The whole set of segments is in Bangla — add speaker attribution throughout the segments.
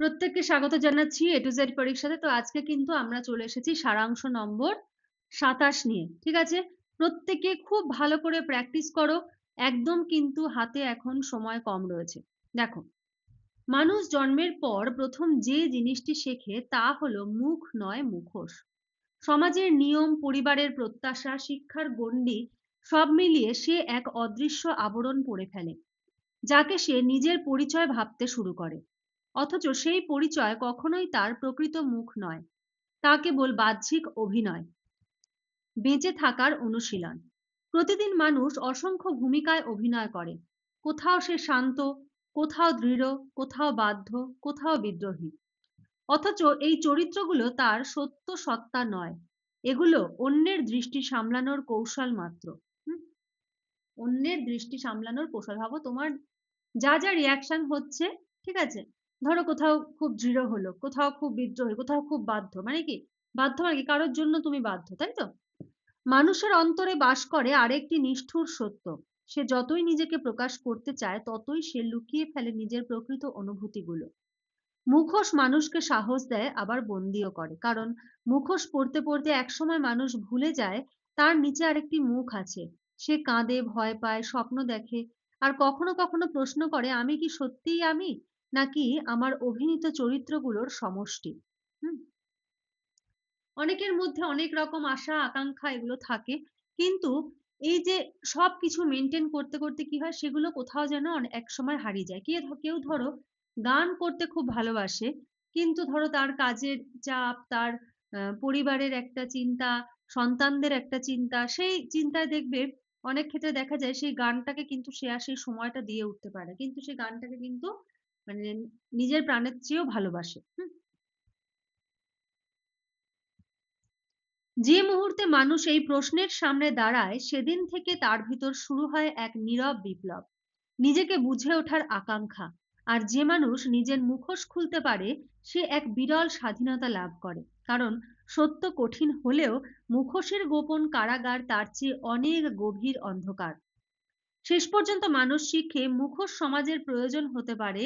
Speaker 1: প্রত্যেককে স্বাগত জানাচ্ছি এ টু জেড পরীক্ষাতে তো আজকে কিন্তু আমরা চলে এসেছি সারাংশ নম্বর সাতাশ নিয়ে, ঠিক আছে? প্রত্যেকে খুব ভালো করে প্র্যাকটিস করো। একদম কিন্তু হাতে এখন সময় কম রয়েছে। দেখো, মানুষ জন্মের পর প্রথম যে জিনিসটি শেখে তা হলো মুখ নয়, মুখোশ। সমাজের নিয়ম, পরিবারের প্রত্যাশা, শিক্ষার গণ্ডি সব মিলিয়ে সে এক অদৃশ্য আবরণ পড়ে ফেলে, যাকে সে নিজের পরিচয় ভাবতে শুরু করে। অথচ সেই পরিচয় কখনোই তার প্রকৃত মুখ নয়, তা কেবল বাহ্যিক অভিনয়। বেঁচে থাকার অনুশীলন। প্রতিদিন মানুষ অসংখ্য ভূমিকায় অভিনয় করে। কোথাও সে শান্ত, কোথাও দৃঢ়, কোথাও বাধ্য, কোথাও বিদ্রোহী। অথচ এই চরিত্রগুলো তার সত্য সত্তা নয়, এগুলো অন্যের দৃষ্টি সামলানোর কৌশল মাত্র। অন্যের দৃষ্টি সামলানোর কৌশল। ভাবো তোমার যা যা রিয়াকশন হচ্ছে, ঠিক আছে? ধরো কোথাও খুব দৃঢ় হলো, কোথাও খুব বিদ্রোহী, কোথাও খুব বাধ্য মানে কি? বাধ্য মানে কি? কারোর জন্য তুমি বাধ্য, তাই তো? মানুষের অন্তরে বাস করে আরেকটি নিষ্ঠুর সত্য। সে যতই নিজেকে প্রকাশ করতে চায়, ততই সে লুকিয়ে ফেলে নিজের প্রকৃত অনুভূতিগুলো। মুখোশ মানুষকে সাহস দেয়, আবার বন্দিও করে। কারণ মুখোশ পড়তে পড়তে একসময় মানুষ ভুলে যায়, তার নিচে আরেকটি মুখ আছে। সে কাঁদে, ভয় পায়, স্বপ্ন দেখে, আর কখনো কখনো প্রশ্ন করে, আমি কি সত্যিই আমি? নাকি আমার অভিনীত চরিত্রগুলোর সমষ্টি? অনেকের মধ্যে অনেক রকম আশা, আকাঙ্ক্ষা এগুলো থাকে। কিন্তু এই যে সব কিছু মেনটেন করতে করতে কি হয়? সেগুলো কোথাও যেন এক সময় হারিয়ে যায়। কে কেউ ধরো গান করতে খুব ভালোবাসে, কিন্তু ধরো তার কাজের চাপ, তার পরিবারের একটা চিন্তা, সন্তানদের একটা চিন্তা, সেই চিন্তায় দেখবে অনেক ক্ষেত্রে দেখা যায় সেই গানটাকে কিন্তু সে আর সেই সময়টা দিয়ে উঠতে পারে কিন্তু সেই গানটাকে কিন্তু মানে নিজের প্রাণের চেয়েও ভালোবাসে যে মুহূর্তে মানুষ এই প্রশ্নের সামনে দাঁড়ায়, সেদিন থেকে তার ভিতর শুরু হয় এক নীরব বিপ্লব। নিজেকে বুঝে ওঠার আকাঙ্ক্ষা। আর যে মানুষ নিজের মুখোশ খুলতে পারে, সে এক বিরল স্বাধীনতা লাভ করে। কারণ সত্য কঠিন হলেও মুখোশের গোপন কারাগার তার চেয়ে অনেক গভীর অন্ধকার। শেষ পর্যন্ত মানুষ শিখে মুখোশ সমাজের প্রয়োজন হতে পারে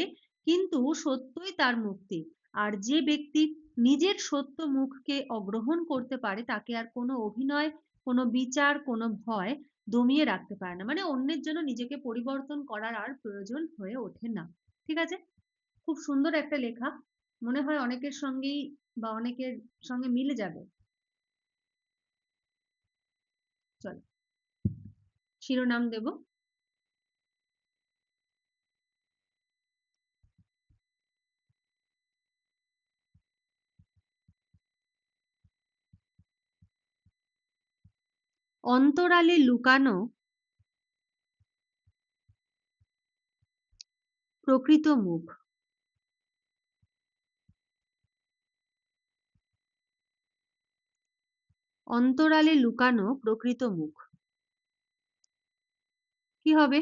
Speaker 1: কিন্তু সত্যই তার মুক্তি। আর যে ব্যক্তি নিজের সত্য মুখকে অগ্রহণ করতে পারে, তাকে আর কোনো অভিনয়, কোনো বিচার, কোনো ভয় দমিয়ে রাখতে পারে না। মানে অন্যের জন্য নিজেকে পরিবর্তন করার আর প্রয়োজন হয়ে ওঠে না। ঠিক আছে? খুব সুন্দর একটা লেখা। মনে হয় অনেকের সঙ্গেই বা অনেকের সঙ্গে মিলে যাবে। চলো। শিরোনাম দেব। অন্তরালে লুকানো প্রকৃত মুখ। অন্তরালে লুকানো প্রকৃত মুখ। কি হবে?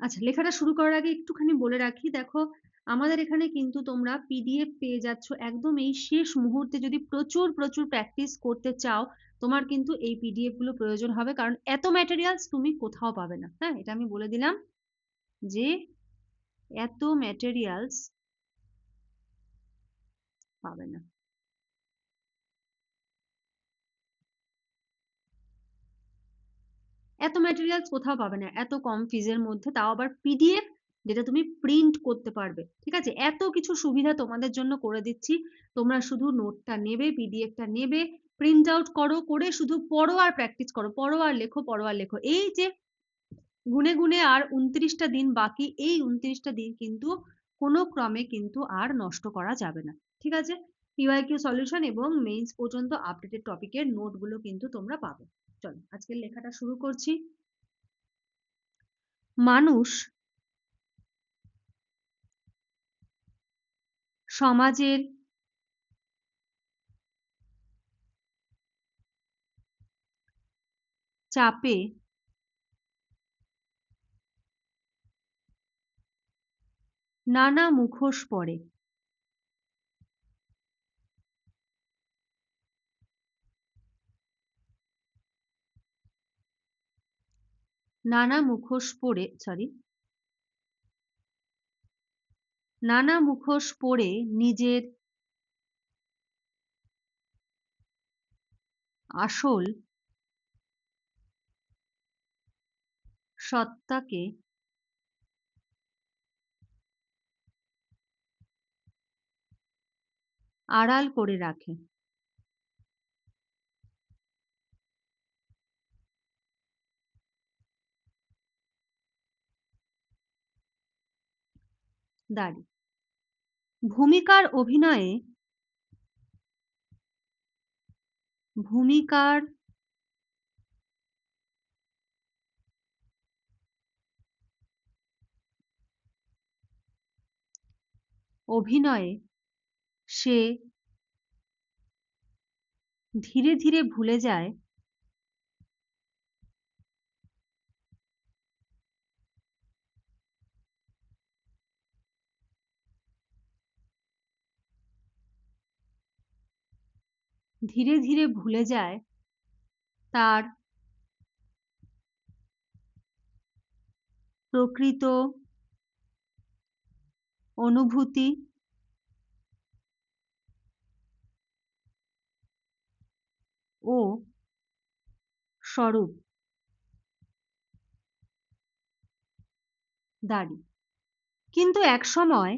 Speaker 1: আচ্ছা লেখাটা শুরু করার আগে একটুখানি বলে রাখি। দেখো আমাদের এখানে কিন্তু তোমরা পিডিএফ পেয়ে যাচ্ছ। একদম এই শেষ মুহূর্তে যদি প্রচুর প্রচুর প্র্যাকটিস করতে চাও, তোমার কিন্তু এই পিডিএফগুলো প্রয়োজন হবে। কারণ এত ম্যাটেরিয়ালস তুমি কোথাও পাবে না। হ্যাঁ এটা আমি বলে দিলাম যে এত ম্যাটেরিয়ালস পাবে না। এত ম্যাটেরিয়ালস কোথাও পাবে না। এত কম ফিজের মধ্যে। তাও আবার পিডিএফ যেটা তুমি প্রিন্ট করতে পারবে। ঠিক আছে? এত কিছু সুবিধা তোমাদের জন্য করে দিচ্ছি। তোমরা শুধু নোটটা নেবে পিডিএফটা নেবে প্রিন্ট আউট করো, করে শুধু পড়ো আর প্র্যাকটিস করো। পড়ো আর লেখো, পড়ো আর লেখো। এই যে গুনে গুনে আর উনত্রিশটা দিন বাকি, এই উনত্রিশটা দিন কিন্তু কোনো ক্রমে কিন্তু আর নষ্ট করা যাবে না। ঠিক আছে? পিওয়াইকিউ সলিউশন এবং মেইনস পর্যন্ত আপডেটেড টপিকের নোটগুলো কিন্তু তোমরা পাবে। চলো, আজকের লেখাটা শুরু করছি। মানুষ সমাজের চাপে নানা মুখোশ পড়ে। নানা মুখোশ পরে সরি নানা মুখোশ পরে নিজের আসল সত্তাকে আড়াল করে রাখে। দাড়ি। ভূমিকার অভিনয়ে ভূমিকার অভিনয়ে সে ধীরে ধীরে ভুলে যায় ধীরে ধীরে ভুলে যায় তার প্রকৃত অনুভূতি। ও স্বরূপ। দাড়ি। কিন্তু একসময়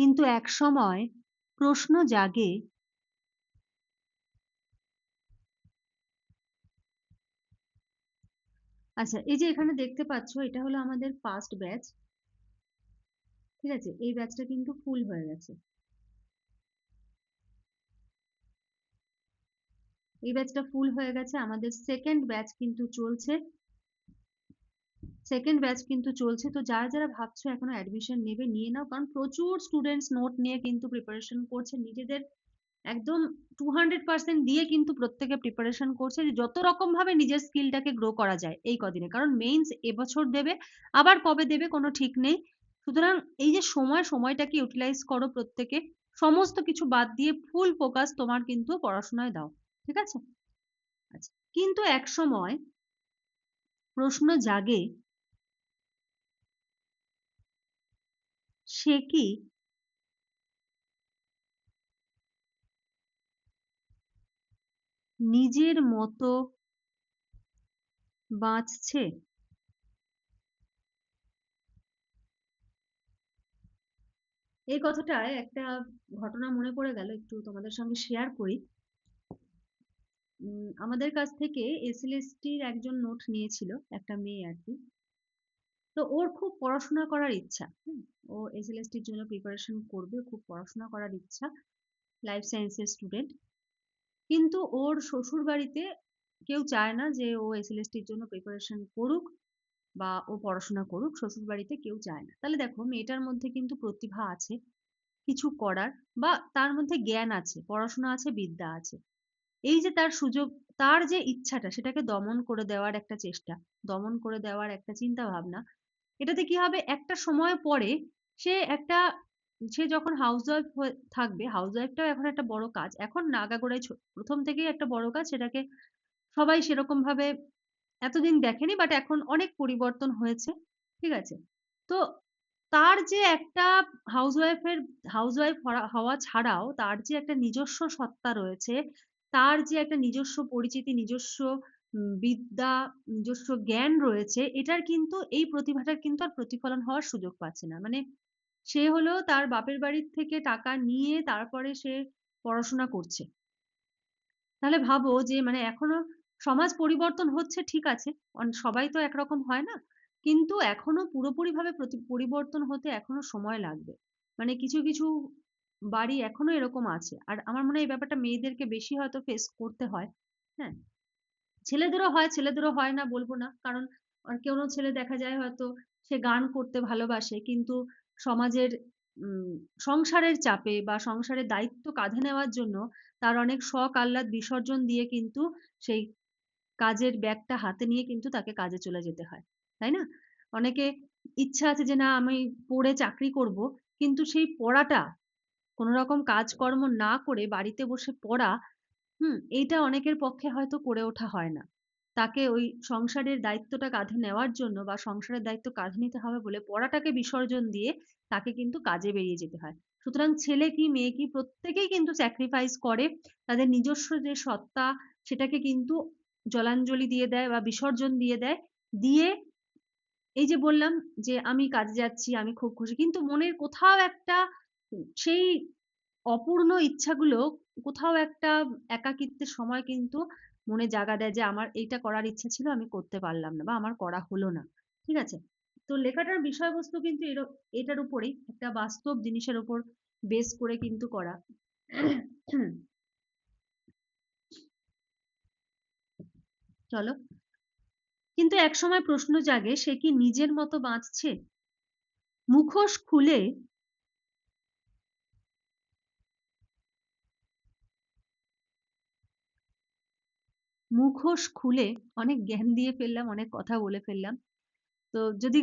Speaker 1: কিন্তু একসময় প্রশ্ন জাগে আচ্ছা এই যে এখানে দেখতে পাচ্ছ, এটা হলো আমাদের ফার্স্ট ব্যাচ ঠিক আছে? এই ব্যাচটা কিন্তু ফুল হয়ে গেছে। এই ব্যাচটা ফুল হয়ে গেছে, আমাদের সেকেন্ড ব্যাচ কিন্তু চলছে। সেকেন্ড ব্যাচ কিন্তু চলছে। তো যারা যারা ভাবছ এখনও অ্যাডমিশন নেবে, নিয়ে নাও। কারণ প্রচুর স্টুডেন্টস নোট নিয়ে কিন্তু প্রিপারেশন করছে। নিজেদের একদম টু হান্ড্রেড পার্সেন্ট দিয়ে কিন্তু প্রত্যেকে প্রিপারেশন করছে যে যত রকম ভাবে নিজের স্কিলটাকে গ্রো করা যায় এই কদিনে। কারণ মেইনস এবছর দেবে, আবার কবে দেবে কোনো ঠিক নেই। সুতরাং এই যে সময়, সময়টাকে ইউটিলাইজ করো প্রত্যেকে। সমস্ত কিছু বাদ দিয়ে ফুল ফোকাস তোমার কিন্তু পড়াশোনায় দাও। ঠিক আছে? আচ্ছা কিন্তু এক সময় প্রশ্ন জাগে সে কি? নিজের মতো বাঁচছে? এই কথাটায় একটা ঘটনা মনে পড়ে গেল, একটু তোমাদের সঙ্গে শেয়ার করি। আমাদের কাছ থেকে এসএলএসটির একজন নোট নিয়েছিল, একটা মেয়ে আর কি। তো ওর খুব পড়াশোনা করার ইচ্ছা ও এসএলএসটির জন্য প্রিপারেশন করবে, খুব পড়াশোনা করার ইচ্ছা লাইফ সায়েন্সের স্টুডেন্ট কিন্তু ওর শ্বশুর বাড়িতে কেউ চায় না যে ও এসএলএসটির জন্য প্রিপারেশন করুক বা ও পড়াশোনা করুক, শ্বশুর বাড়িতে কেউ চায় না। তাহলে দেখো, মেয়েটার মধ্যে কিন্তু প্রতিভা আছে, কিছু করার বা তার মধ্যে জ্ঞান আছে, পড়াশোনা আছে, বিদ্যা আছে। এই যে তার সুযোগ, তার যে ইচ্ছাটা, সেটাকে দমন করে দেওয়ার একটা চেষ্টা, দমন করে দেওয়ার একটা চিন্তা ভাবনা এটাতে কি হবে? একটা সময় পরে সে একটা, সে যখন হাউস ওয়াইফ থাকবে হাউস ওয়াইফটাও এখন একটা বড় কাজ। এখন নাগাগোড়ায় প্রথম থেকেই একটা বড় কাজ, সেটাকে সবাই সেরকম ভাবে এতদিন দেখেনি বাট এখন অনেক পরিবর্তন হয়েছে, ঠিক আছে? তো তার যে একটা হাউস ওয়াইফের হাউস ওয়াইফ হওয়া ছাড়াও তার যে একটা নিজস্ব সত্তা রয়েছে, তার যে একটা নিজস্ব পরিচিতি, নিজস্ব বিদ্যা, নিজস্ব জ্ঞান রয়েছে, এটার কিন্তু, এই প্রতিভাটার কিন্তু আর প্রতিফলন হওয়ার সুযোগ পাচ্ছে না। মানে সে হলো তার বাপের বাড়ির থেকে টাকা নিয়ে তারপরে সে পড়াশোনা করছে। তাহলে ভাবো যে মানে এখনও সমাজ পরিবর্তন হচ্ছে, ঠিক আছে সবাই তো একরকম হয় না, কিন্তু এখনও পুরোপুরি ভাবে পরিবর্তন হতে এখনও সময় লাগবে। মানে কিছু কিছু বাড়ি এখনও এরকম আছে। আর আমার মনে হয় এই ব্যাপারটা মেয়েদেরকে বেশি হয়তো ফেস করতে হয় হ্যাঁ? ছেলেদেরও হয় ছেলেদেরও হয় না বলব না। কারণ কোনো ছেলে দেখা যায় হয়তো সে গান করতে ভালোবাসে, কিন্তু সমাজের সংসারের চাপে বা সংসারের দায়িত্ব কাঁধে নেওয়ার জন্য তার অনেক শখ, আহ্লাদ, বিসর্জন দিয়ে কিন্তু সেই কাজের ব্যাগটা হাতে নিয়ে কিন্তু তাকে কাজে চলে যেতে হয়, তাই না? অনেকে ইচ্ছা আছে যে না, আমি পড়ে চাকরি করব, কিন্তু সেই পড়াটা কোনো রকম কাজকর্ম না করে বাড়িতে বসে পড়া হুম, এইটা অনেকের পক্ষে হয়তো করে ওঠা হয় না। তাকে ওই সংসারের দায়িত্বটা কাঁধে নেওয়ার জন্য বা সংসারের দায়িত্ব কাঁধে নিতে হবে বলে পড়াটাকে বিসর্জন দিয়ে তাকে কিন্তু কাজে বেরিয়ে যেতে হয়। সুতরাং ছেলে কি, মেয়ে কি, প্রত্যেকেই কিন্তু স্যাক্রিফাইস করে। তাদের নিজস্ব যে সত্তা, সেটাকে কিন্তু জলাঞ্জলি দিয়ে দেয় বা বিসর্জন দিয়ে দেয়। দিয়ে এই যে বললাম যে, আমি কাজে যাচ্ছি, আমি খুব খুশি। কিন্তু মনের কোথাও একটা সেই অপূর্ণ ইচ্ছাগুলো কোথাও একটা একাকিত্বের সময় কিন্তু মনে জাগা দেয় যে, আমার এইটা করার ইচ্ছা ছিল, আমি করতে পারলাম না বা আমার করা হলো না। ঠিক আছে? তো লেখাটার বিষয়বস্তু কিন্তু এটার উপরেই একটা বাস্তব জিনিসের উপর বেস করে কিন্তু করা। চলো। কিন্তু একসময় প্রশ্ন জাগে, সে কি নিজের মতো বাঁচছে? মুখোশ খুলে মুখোশ খুলে অনেক জ্ঞান দিয়ে ফেললাম, অনেক কথা বলে ফেললাম। তো যদি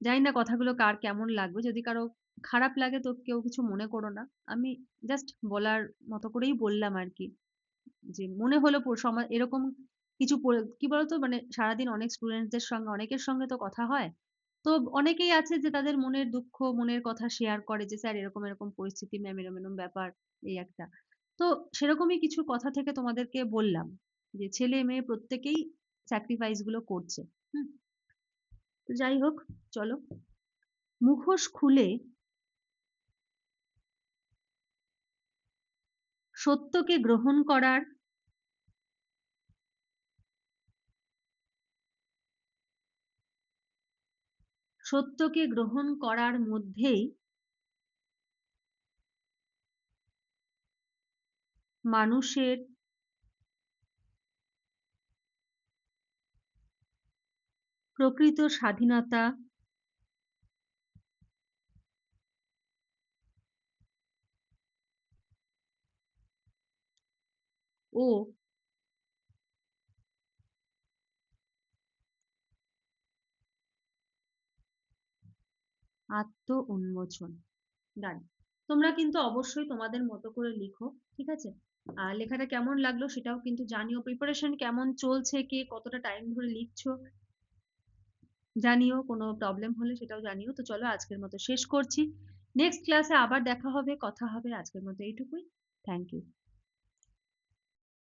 Speaker 1: জানি না কথাগুলো কার কেমন লাগবে। যদি কারও খারাপ লাগে তো কেউ কিছু মনে করো না। আমি জাস্ট বলার মতো করেই বললাম আর কি যে, মনে হলো সমাজ এরকম কিছু কি বলতো? মানে সারাদিন অনেক স্টুডেন্টদের সঙ্গে, অনেকের সঙ্গে তো কথা হয়। তো অনেকেই আছে যে, তাদের মনের দুঃখ, মনের কথা শেয়ার করে যে, স্যার, এরকম এরকম পরিস্থিতি ম্যাম এরকম এরকম ব্যাপার। এই একটা। তো সেরকমই কিছু কথা থেকে তোমাদেরকে বললাম যে ছেলে মেয়ে প্রত্যেকেই স্যাক্রিফাইসগুলো করছে, হুম? তো যাই হোক, চলো। মুখোশ খুলে সত্যকে গ্রহণ করার সত্যকে গ্রহণ করার মধ্যেই মানুষের প্রকৃত স্বাধীনতা ও আত্ম উন্মোচন ডান তোমরা কিন্তু অবশ্যই তোমাদের মতো করে লিখো, ঠিক আছে? লেখাটা কেমন লাগল সেটাও কিন্তু জানিও। প্রিপারেশন কেমন চলছে, কে কতটা টাইম ধরে লিখছো, জানিও। কোনো প্রবলেম হলে সেটাও জানিও। তো চলো আজকের মতো শেষ করছি। নেক্সট ক্লাসে আবার দেখা হবে, কথা হবে। আজকের মতো এইটুকুই। Thank you